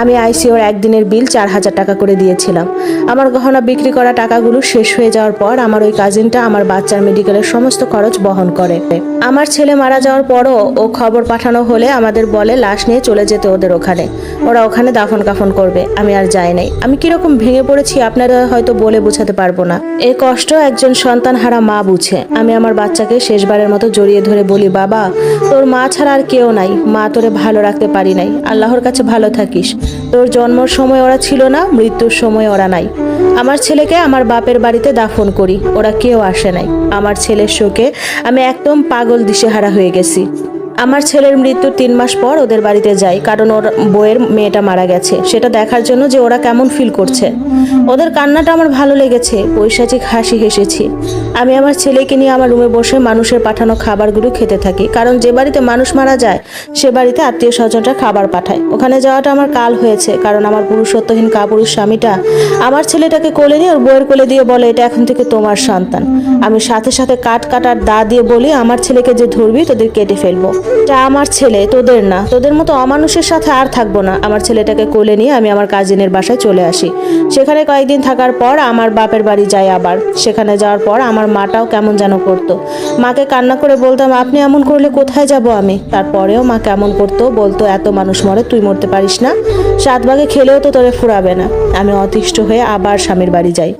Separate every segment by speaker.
Speaker 1: আমি আইসিওর একদিনের বিল চার হাজার টাকা করে দিয়েছিলাম। আমার গহনা বিক্রি করা টাকাগুলো শেষ হয়ে যাওয়ার পর আমার ওই কাজিনটা আমার বাচ্চার মেডিকেলের সমস্ত খরচ বহন করে। আমার ছেলে মারা যাওয়ার পরও ও খবর পাঠানো হলে আমাদের বলে লাশ নিয়ে চলে যেতে ওদের ওখানে। ওরা ওখানে দাফন কাফন করবে, আমি আর যাই নাই। আমি কীরকম ভেঙে পড়েছি আপনারা হয়তো বলে বোঝাতে পারব না। এ কষ্ট একজন সন্তান হারা মা বুঝে। আমি আমার বাচ্চাকে শেষবারের মতো জড়িয়ে ধরে বলি, বাবা, তোর মা ছাড়া আর কেউ নাই। মা তোরে ভালো রাখতে পারি নাই। আল্লাহর কাছে ভালো থাকিস। তোর জন্মর সময় ওরা ছিল না, মৃত্যুর সময় ওরা নাই। আমার ছেলেকে আমার বাপের বাড়িতে দাফন করি, ওরা কেউ আসে নাই। আমার ছেলের শোকে আমি একদম পাগল দিশেহারা হয়ে গেছি। আমার ছেলের মৃত্যুর তিন মাস পর ওদের বাড়িতে যাই, কারণ ওর বইয়ের মেয়েটা মারা গেছে। সেটা দেখার জন্য যে ওরা কেমন ফিল করছে। ওদের কান্নাটা আমার ভালো লেগেছে পৈশাচিক হাসি হেসেছি। আমি আমার ছেলেকে নিয়ে আমার রুমে বসে মানুষের পাঠানো খাবারগুলো খেতে থাকি, কারণ যে বাড়িতে মানুষ মারা যায়, সে বাড়িতে আত্মীয় স্বজনরা খাবার পাঠায়। ওখানে যাওয়াটা আমার কাল হয়েছে, কারণ আমার পুরুষত্বহীন কাপুরুষ স্বামীটা আমার ছেলেটাকে কোলে নিয়ে ওর বইয়ের কোলে দিয়ে বলে, এটা এখন থেকে তোমার সন্তান। আমি সাথে সাথে কাট কাটার দা দিয়ে বলি, আমার ছেলেকে যে ধরবি, তোদের কেটে ফেলব। এটা আমার ছেলে, তোদের না। তোদের মতো অমানুষের সাথে আর থাকব না। আমার ছেলেটাকে কোলে নিয়ে আমি আমার কাজিনের বাসায় চলে আসি। সেখানে কয়েকদিন থাকার পর আমার বাপের বাড়ি যাই আবার। সেখানে যাওয়ার পর আমার মাটাও কেমন যেন করতো। মাকে কান্না করে বলতাম, আপনি এমন করলে কোথায় যাব আমি? তারপরেও মা কেমন করতো বলতো, এত মানুষ মরে, তুই মরতে পারিস না। সাত ভাগে খেলেও তো তোরে ফুরাবে না। আমি অতিষ্ঠ হয়ে আবার স্বামীর বাড়ি যাই।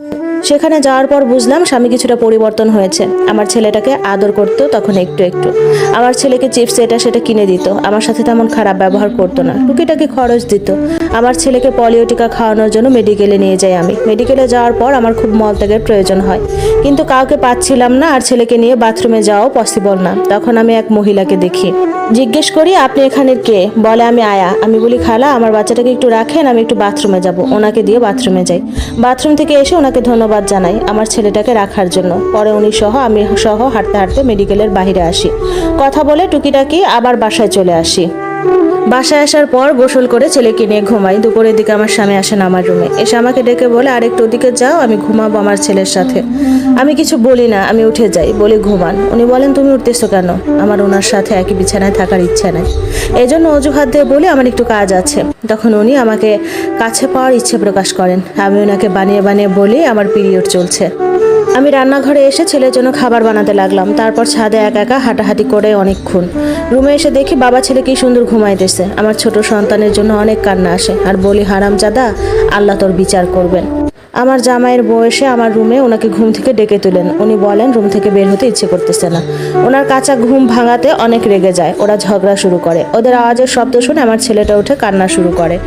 Speaker 1: সেখানে যাওয়ার পর বুঝলাম স্বামী কিছুটা পরিবর্তন হয়েছে। আমার ছেলেটাকে আদর করতো তখন একটু একটু। আমার ছেলেকে চিপস এটা সেটা কিনে দিত। আমার সাথে তেমন খারাপ ব্যবহার করতো না। টুকিটাকি খরচ দিত। আমার ছেলেকে পলিও টিকা খাওয়ানোর জন্য মেডিকেলে নিয়ে যাই আমি। মেডিকেলে যাওয়ার পর আমার খুব মলত্যাগের প্রয়োজন হয়। কিন্তু কাউকে পাচ্ছিলাম না আর ছেলেকে নিয়ে বাথরুমে যাওয়াও পসিবল না। তখন আমি এক মহিলাকে দেখি। জিজ্ঞেস করি, আপনি এখানে কে? বলে, আমি আয়া। আমি বলি, খালা, আমার বাচ্চাটাকে একটু রাখেন, আমি একটু বাথরুমে যাব। ওনাকে দিয়ে বাথরুমে যাই। বাথরুম থেকে এসে ওনাকে ধন্যবাদ জানাই আমার ছেলেটাকে রাখার জন্য। পরে উনি সহ আমি সহ হাঁটতে হাঁটতে মেডিকেলের বাইরে আসি। কথা বলে টুকিটাকি আবার বাসায় চলে আসি। বাসায় আসার পর গোসল করে ছেলেকে নিয়ে ঘুমাই। দুপুরের দিকে আমার স্বামী আসেন আমার রুমে। এসে আমাকে ডেকে বলে, আরেকটু ওদিকে যাও, আমি ঘুমাবো আমার ছেলের সাথে। আমি কিছু বলি না, আমি উঠে যাই। বলি ঘুমান। উনি বলেন, তুমি উঠতেছো কেন? আমার ওনার সাথে একই বিছানায় থাকার ইচ্ছা নেই। এই জন্য অজুহাত দিয়ে বলি, আমার একটু কাজ আছে। তখন উনি আমাকে কাছে পাওয়ার ইচ্ছে প্রকাশ করেন। আমি ওনাকে বানিয়ে বানিয়ে বলি, আমার পিরিয়ড চলছে। আমি রান্নাঘরে এসে ছেলের জন্য খাবার বানাতে লাগলাম। তারপর ছাদে একা একা হাঁটাহাঁটি করে অনেকক্ষণ। রুমে এসে দেখি বাবা ছেলে কি সুন্দর ঘুমাইতেছে। আমার ছোট সন্তানের জন্য অনেক কান্না আসে। আর বলি হারাম জাদা আল্লাহ তোর বিচার করবেন। আমার জামাইয়ের বয়সে আমার রুমে ওনাকে ঘুম থেকে ডেকে তুলেন। উনি বলেন, রুম থেকে বের হতে ইচ্ছে করতেছে না। ওনার কাঁচা ঘুম ভাঙাতে অনেক রেগে যায়। ওরা ঝগড়া শুরু করে। ওদের আওয়াজের শব্দ শুনে আমার ছেলেটা উঠে কান্না শুরু করে।